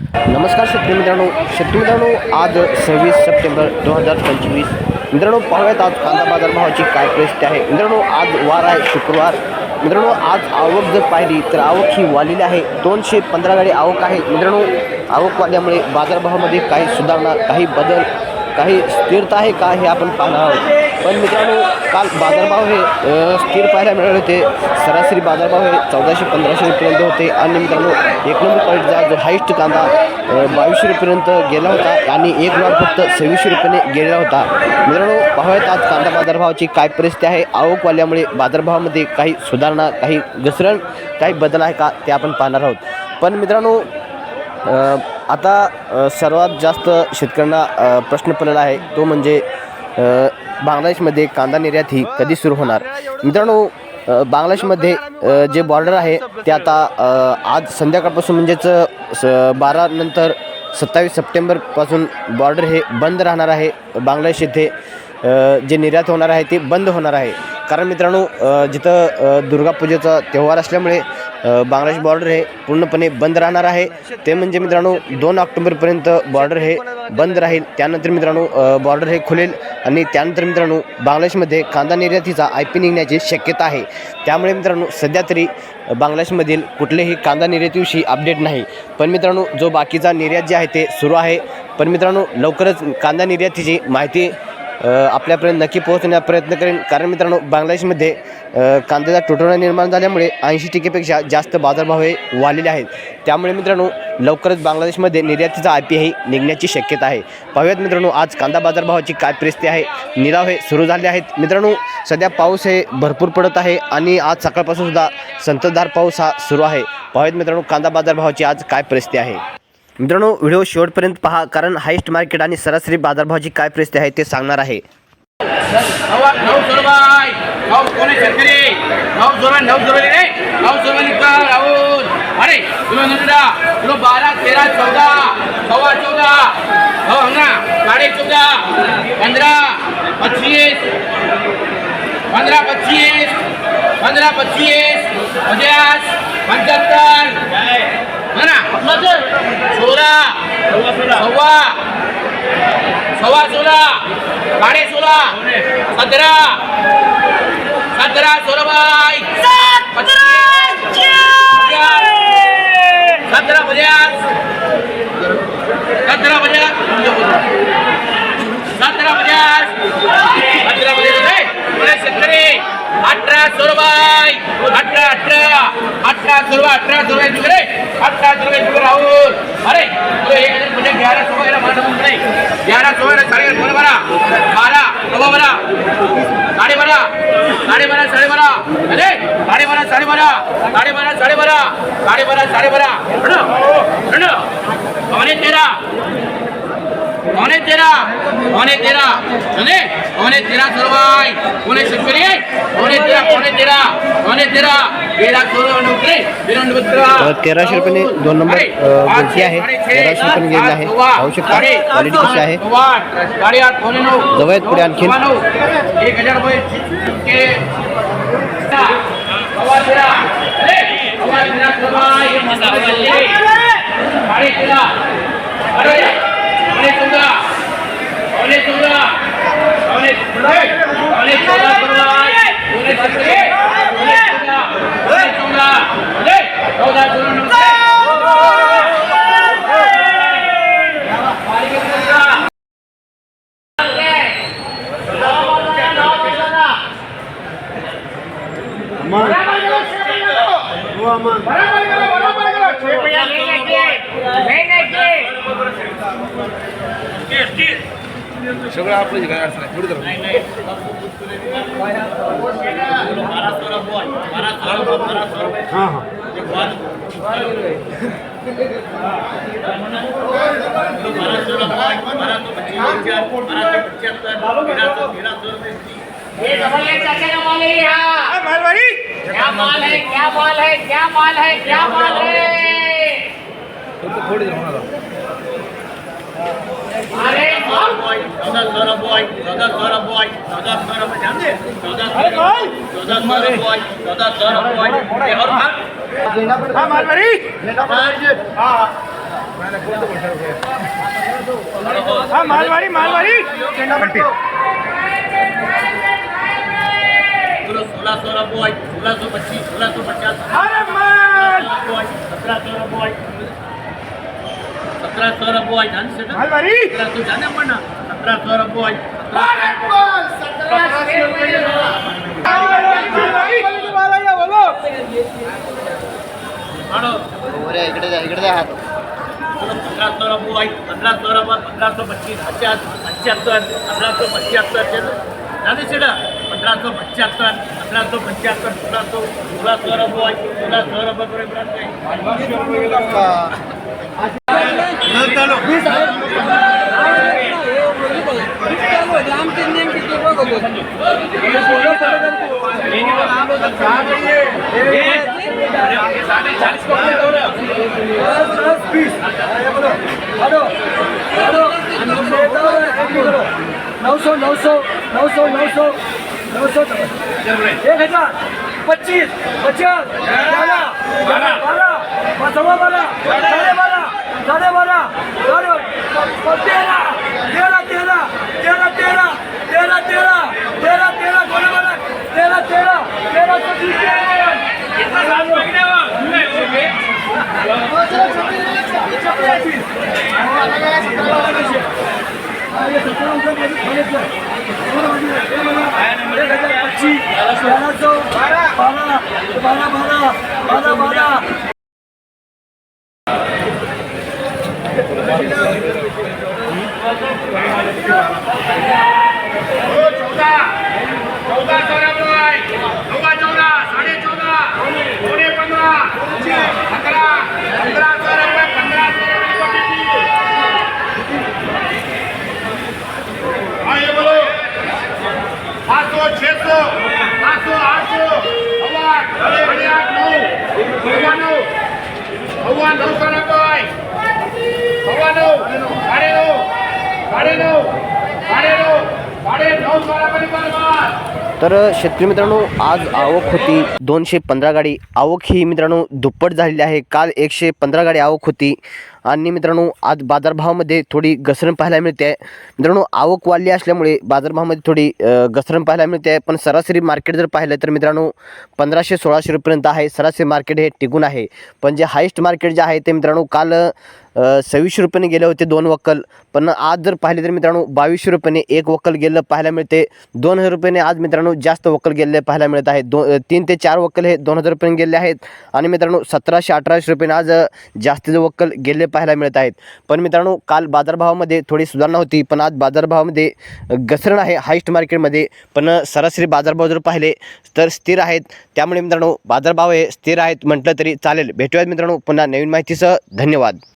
नमस्कार शेतकरी मित्रांनो. शेतकरी मित्रांनो आज सव्वीस सप्टेंबर दोन हजार पंचवीस. मित्रांनो पाहूयात आज कांदा बाजार भावाची काय परिस्थिती आहे. मित्रांनो आज वार आहे शुक्रवार. मित्रांनो आज आवक जर पाहिली तर आवक ही वाढलेली आहे. दोनशे पंधरा गाडी आवक आहे. मित्रांनो आवक वाढल्यामुळे बाजारभावामध्ये काही सुधारणा काही बदल काही स्थिरता आहे का हे आपण पाहणार आहोत. पण मित्रांनो काल बाजारभाव हे स्थिर पाहायला मिळाले होते. सरासरी बाजारभाव हे चौदाशे पंधराशे रुपयेपर्यंत होते. आणि मित्रांनो एक नंबर क्वालिटीचा जो हायस्ट कांदा बावीसशे रुपयेपर्यंत गेला होता. आणि एक लॉट फक्त सव्वीसशे रुपयाने गेलेला होता. मित्रांनो पाहूयात आज कांदा बाजारभावाची काय परिस्थिती आहे. आवक वाल्यामुळे बाजारभावामध्ये काही सुधारणा काही घसरण काही बदल आहे का ते आपण पाहणार आहोत. पण मित्रांनो आता सर्वात जास्त शेतकऱ्यांना प्रश्न पडलेला आहे. तो म्हणजे बांगलादेशमध्ये कांदा निर्यात ही कधी सुरू होणार? मित्रांनो बांगलादेशमध्ये जे बॉर्डर आहे ते आता आज संध्याकाळपासून म्हणजेच स बारा नंतर सत्तावीस सप्टेंबरपासून बॉर्डर हे बंद राहणार आहे. बांगलादेश येथे जे निर्यात होणार आहे ते बंद होणार आहे. कारण मित्रांनो जिथं दुर्गापूजेचा त्योहार असल्यामुळे बांगलादेश बॉर्डर हे पूर्णपणे बंद राहणार आहे. ते म्हणजे मित्रांनो दोन ऑक्टोबरपर्यंत बॉर्डर हे बंद राहील. त्यानंतर मित्रांनो बॉर्डर हे खुलेल आणि त्यानंतर मित्रांनो बांगलादेशमध्ये कांदा निर्यातीचा आय पी निघण्याची शक्यता आहे. त्यामुळे मित्रांनो सध्या तरी बांगलादेशमधील कुठलेही कांदा निर्यातीविषयी अपडेट नाही. पण मित्रांनो जो बाकीचा निर्यात जे आहे ते सुरू आहे. पण मित्रांनो लवकरच कांदा निर्यातीची माहिती आपल्यापर्यंत नक्की पोहोचण्याचा प्रयत्न करेन. कारण मित्रांनो बांगलादेशमध्ये कांद्याचा तुटवडा निर्माण झाल्यामुळे ऐंशी टक्केपेक्षा जास्त बाजारभाव हे वाढलेले आहेत. त्यामुळे मित्रांनो लवकरच बांगलादेशमध्ये निर्यातीचा आय पी ही निघण्याची शक्यता आहे. पाहूयात मित्रांनो आज कांदा बाजारभावाची काय परिस्थिती आहे? निलाव हे सुरू झाले आहेत. मित्रांनो सध्या पाऊस हे भरपूर पडत आहे आणि आज सकाळपासून सुद्धा संततधार पाऊस हा सुरू आहे. पाहूयात मित्रांनो कांदा बाजारभावाची आज काय परिस्थिती आहे? मित्रांनो व्हिडिओ शेवटपर्यंत पहा कारण हायस्ट मार्केट आणि सरासरी बाजारभावाची काय परिस्थिती आहे ते सांगणार आहे नऊ अरे बारा तेरा चौदा सव्वा चौदा हो ना साडे चौदा पंधरा पच्चीस पंधरा पच्चीस पंधरा पच्चीस पचास पंच्याहत्तर सोळा. सव्वा. सव्वा सोळा. साडे सोळा. सतरा. सतरा सोळा बाय सतरा पचास. सतरा पचास. सतरा पचास सतरा पचास पुढे शेतकरी अठरा सोळा बाय अठरा अठरा. अठरा सोळा अठरा सोळा तिकडे अठरा सोळा तिकडे राहुल. अरे तुला एक हजार म्हणजे ग्यारा सोळा मला नाही. ग्यारा सोळा साडे सोळा बारा. बारा. सव्वा बारा. साडे बारा साडे बारा साडे बारा अरे साडे बारा साडे बारा साडे बारा साडे बारा साडे बारा साडे बारा पावणे तेरा. पावणे तेरा पावणे तेरा म्हणजे पावणे तेरा सोळवाय कोणे शेतकरी पावणे तेरा पावणे तेरा पावणे तेरा तेरा तेराशे रुपयाने दोन नंबर गुंठी आहे। तेराशे रुपयाने गेलेली आहे। पाहू शकता क्वालिटी कशी आहे। जवळ आहेत पुढे नऊ एक हजार रुपये इतके. सव्वा तेरा अरे, सव्वा तेरा सोळवाय. साडे तेरा अरे पावणे चौदा पावणे चौदा पावणे पावणे चौदा सोळवाय. पावणे सतरा. पावणे चौदा पावणे चौदा अरे, चौदा सोळा नव्हते सगळं आपलं काय अडचण आहे. थोडी तर हां हां. ये समझिए चाचा का माल है यहाँ क्या माल है क्या माल है क्या माल है? क्या माल है थोडी अरे Soraboy, Dada Soraboy, Dada Soraboy, Dada Soraboy, જાણતે Dada Soraboy, Dada Soraboy, Dada Soraboy, એ ઓર હા હા મારવારી હા હા માલવારી માલવારી સોળા સોળા બોય સોળાસો પચીસ સોળાસો પચાસ અરે માલ સતરા સોળા બોય Aduh, नौ सौ नौ सौ नौ सौ नौ सौ नौ सौ एक हजार पच्चीस पचास बारह बारह सवा बारह साढ़े बारह साढ़े बारह तेरा तेरा तेरा तेरा तेरा तेरा तेरा तेरा तेरा कोणी बारा तेरा तेरा तेरा पच्चीस बारा सौ बारा बारा बारा बारा बारा बारा चौदा चौदा सोळा बॉय चौदा चौदा साडे चौदा पावणे पंधरा पंधरा पंधरा सोळा बॉय पंधरा हाँ ये बोलो पाँच सौ छः सौ सात सौ आठ सौ हवा साढ़े आठ नौ हवा नौ हवा नौ सोळा बॉय हवा नऊ साडे नऊ साडे नऊ साडे नऊ साडे नऊ सोळापर्यंत बरोबर तर शेतकरी मित्रांनो आज आवक होती दोनशे पंधरा गाडी. आवक ही मित्रांनो दुप्पट झालेली आहे. काल एकशे पंधरा गाडी आवक होती. आणि मित्रांनो आज बाजारभावामध्ये थोडी घसरण पाहायला मिळते. आहे मित्रांनो आवक वाढली असल्यामुळे बाजारभावामध्ये थोडी घसरण पाहायला मिळते. आहे पण सरासरी मार्केट जर पाहिलं तर मित्रांनो पंधराशे सोळाशे रुपयेपर्यंत आहे. सरासरी मार्केट हे टिकून आहे. पण जे हायेस्ट मार्केट जे आहे ते मित्रांनो काल सव्वीसशे रुपयाने गेले होते दोन वक्कल. पण आज जर पाहिले तर मित्रांनो बावीसशे रुपयाने एक वक्कल गेलं पाहायला मिळते. दोन हजार रुपयाने आज मित्रांनो जास्त वक्कल गेलेले पाहायला मिळत आहेत दो तीन ते चार वक्कल हे दोन हजार रुपयाने गेले आहेत. आणि मित्रांनो सतराशे अठराशे रुपयाने आज अ, जास्तीचे वक्कल गेले पाहायला मिळत आहेत. पण मित्रांनो काल बाजारभावामध्ये थोडी सुधारणा होती. पण आज बाजारभावामध्ये घसरण आहे हायस्ट मार्केटमध्ये. पण सरासरी बाजारभाव जर पाहिले तर स्थिर आहेत. त्यामुळे मित्रांनो बाजारभाव हे स्थिर आहेत म्हटलं तरी चालेल. भेटूयात मित्रांनो पुन्हा नवीन माहितीसह. धन्यवाद.